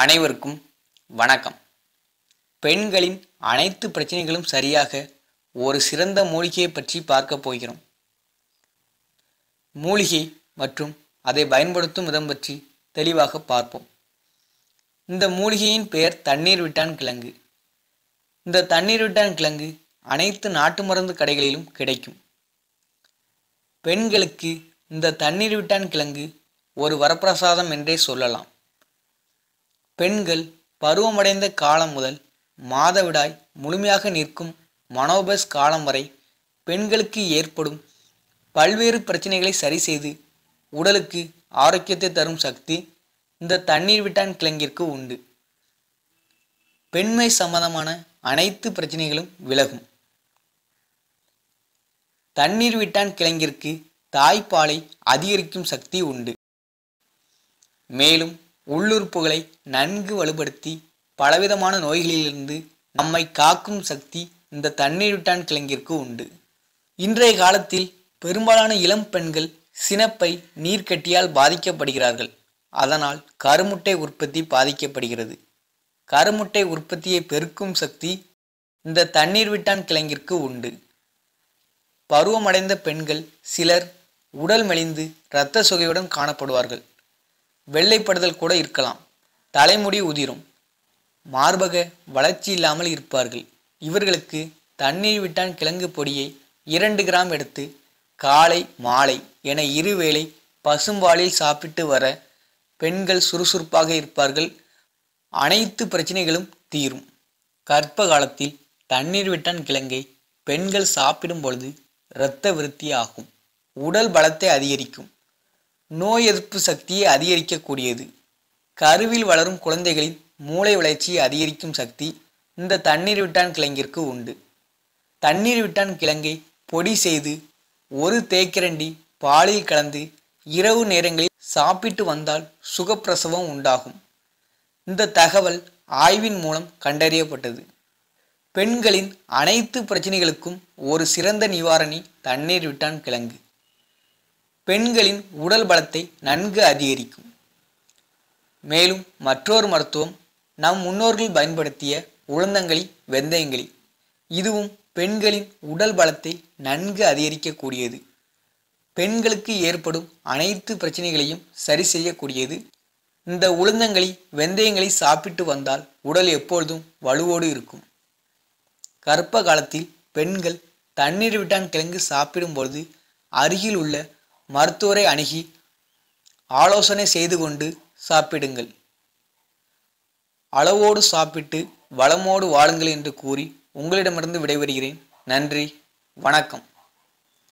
அனைவருக்கும் வணக்கம். பெண்களின் அனைத்து பிரச்சனைகளும் சரியாக ஒரு சிறந்த மூலிகையை பற்றி பார்க்க போகிறோம். மூலிகை மற்றும் அதை பயன்படுத்தும் விதம் பற்றி தெளிவாக பார்ப்போம். இந்த மூலிகையின் பெயர் தண்ணீர் விட்டான் கிழங்கு. இந்த தண்ணீர் விட்டான் கிழங்கு அனைத்து நாட்டு மருந்து கடைகளிலும் கிடைக்கும். பெண்களுக்கு இந்த தண்ணீர் விட்டான் கிழங்கு ஒரு வரப்பிரசாதம் என்றே சொல்லலாம். பெண்கள் பருவமடைந்த காலம் முதல் மாதவிடாய் முழுமையாக நிற்கும் மனோபஸ் காலம் வரை பெண்களுக்கு ஏற்படும் பல்வேறு பிரச்சனைகளை சரி செய்து உடலுக்கு ஆரோக்கியத்தை தரும் சக்தி இந்த தண்ணீர் விட்டான் கிழங்கிற்கு உண்டு. பெண்மை சம்பந்தமான அனைத்து பிரச்சனைகளும் விலகும். தண்ணீர் விட்டான் கிழங்கிற்கு தாய்ப்பாலை அதிகரிக்கும் சக்தி உண்டு. மேலும் உள்ளுறுப்புகளை நன்கு வலுப்படுத்தி பலவிதமான நோய்களிலிருந்து நம்மை காக்கும் சக்தி இந்த தண்ணீர் விட்டான் கிழங்கிற்கு உண்டு. இன்றைய காலத்தில் பெரும்பாலான இளம் பெண்கள் சினப்பை நீர்க்கட்டியால் பாதிக்கப்படுகிறார்கள். அதனால் கருமுட்டை உற்பத்தி பாதிக்கப்படுகிறது. கருமுட்டை உற்பத்தியை பெருக்கும் சக்தி இந்த தண்ணீர் விட்டான் கிழங்கிற்கு உண்டு. பருவமடைந்த பெண்கள் சிலர் உடல் மெலிந்து இரத்த சுகையுடன் காணப்படுவார்கள். வெள்ளைப்படுதல் கூட இருக்கலாம். தலைமுடி உதிரும். மார்பக வளர்ச்சி இல்லாமல் இருப்பார்கள். இவர்களுக்கு தண்ணீர் விட்டான் கிழங்கு பொடியை இரண்டு கிராம் எடுத்து காலை மாலை என இருவேளை பசும்பாலில் சாப்பிட்டு வர பெண்கள் சுறுசுறுப்பாக இருப்பார்கள். அனைத்து பிரச்சனைகளும் தீரும். கற்ப காலத்தில் தண்ணீர் விட்டான் கிழங்கை பெண்கள் சாப்பிடும் பொழுது இரத்த விருத்தி ஆகும் உடல் பலத்தை அதிகரிக்கும். நோய் எதிர்ப்பு சக்தியை அதிகரிக்கக்கூடியது. கருவில் வளரும் குழந்தைகளின் மூளை வளர்ச்சியை அதிகரிக்கும் சக்தி இந்த தண்ணீர் விட்டான் கிழங்கிற்கு உண்டு. தண்ணீர் விட்டான் கிழங்கை பொடி செய்து ஒரு தேக்கிரண்டி பாலில் கலந்து இரவு நேரங்களில் சாப்பிட்டு வந்தால் சுகப்பிரசவம் உண்டாகும். இந்த தகவல் ஆய்வின் மூலம் கண்டறியப்பட்டது. பெண்களின் அனைத்து பிரச்சனைகளுக்கும் ஒரு சிறந்த நிவாரணி தண்ணீர் விட்டான் கிழங்கு. பெண்களின் உடல் பலத்தை நன்கு அதிகரிக்கும். மேலும் மற்றொரு மருத்துவம் நம் முன்னோர்கள் பயன்படுத்திய உளுந்தங்களி வெந்தயங்களி. இதுவும் பெண்களின் உடல் பலத்தை நன்கு அதிகரிக்கக்கூடியது. பெண்களுக்கு ஏற்படும் அனைத்து பிரச்சனைகளையும் சரி செய்யக்கூடியது. இந்த உளுந்தங்களி வெந்தயங்களை சாப்பிட்டு வந்தால் உடல் எப்பொழுதும் வலுவோடு இருக்கும். கர்ப்ப காலத்தில் பெண்கள் தண்ணீர் விட்டான் கிழங்கு சாப்பிடும் பொழுது அருகில் உள்ள மருத்துவரை அணுகி ஆலோசனை செய்து கொண்டு சாப்பிடுங்கள். அளவோடு சாப்பிட்டு வளமோடு வாழுங்கள் என்று கூறி உங்களிடமிருந்து விடைபெறுகிறேன். நன்றி. வணக்கம்.